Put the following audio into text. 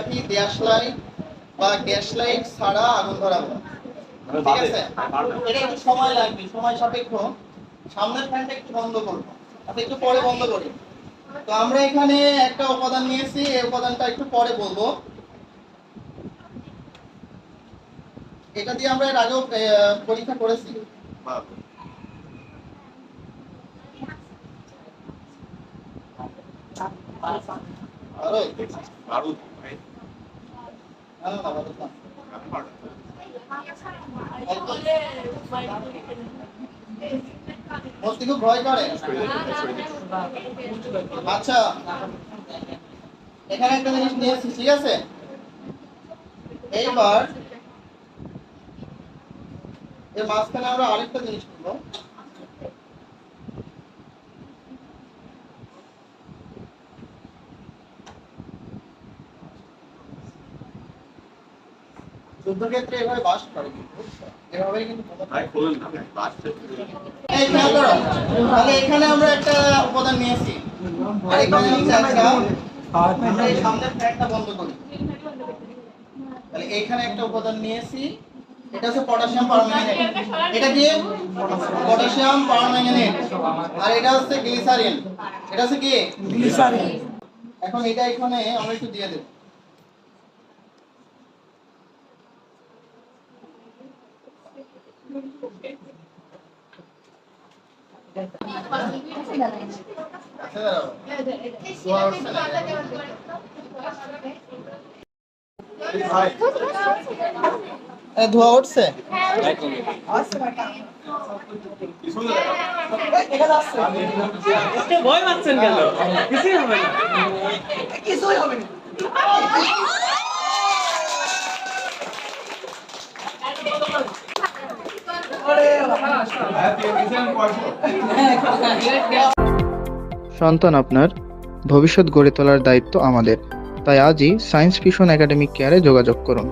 লাঠি gas light বা gas light ছাড়া আগুন ধরাবো ঠিক আছে? এটা একটু সময় লাগবে সময় সাপেক্ষ। সামনের ফ্যানটা একটু বন্ধ করব আচ্ছা একটু পরে বন্ধ করি। তো আমরা এখানে একটা উপাদান নিয়েছি এই উপাদানটা একটু পরে বলব। এটা দিয়ে আমরা এর আগেও পরীক্ষা করেছি। আরও। বারুদ না, না, না, বারো না। মস্তি খুব ভয় করে আচ্ছা এখানে একটা জিনিস নিয়েছি ঠিক আছে এইবার এর মাঝখানে আমরা আরেকটা জিনিস করব যুদ্ধক্ষেত্রে এভাবে বাস করে কিন্তু, এভাবেই কিন্তু বোমা ভাই খোলেন না ভাই বাসটা এই খেয়াল করো তাহলে এখানে আমরা একটা উপাদান নিয়েছি। আর এখানে একটা আমরা এই সামনের ফ্যানটা বন্ধ করি। তাহলে এখানে একটা উপাদান নিয়েছি। এটা হচ্ছে পটাশিয়াম পারম্যাঙ্গানেট এটা কি? পটাশিয়াম পারম্যাঙ্গানেট আর এটা হচ্ছে গ্লিসারিন। এটা হচ্ছে কি? গ্লিসারিন। এখন এটা এখানে আমরা একটু দিয়ে দেব। ধোয়া উঠছে ভয় পাচ্ছেন কেন কিছুই হবে না সন্তান আপনার, ভবিষ্যৎ গড়ে তোলার দায়িত্ব আমাদের। তাই আজই সায়েন্স ফিশন একাডেমিক কেয়ারে যোগাযোগ করুন।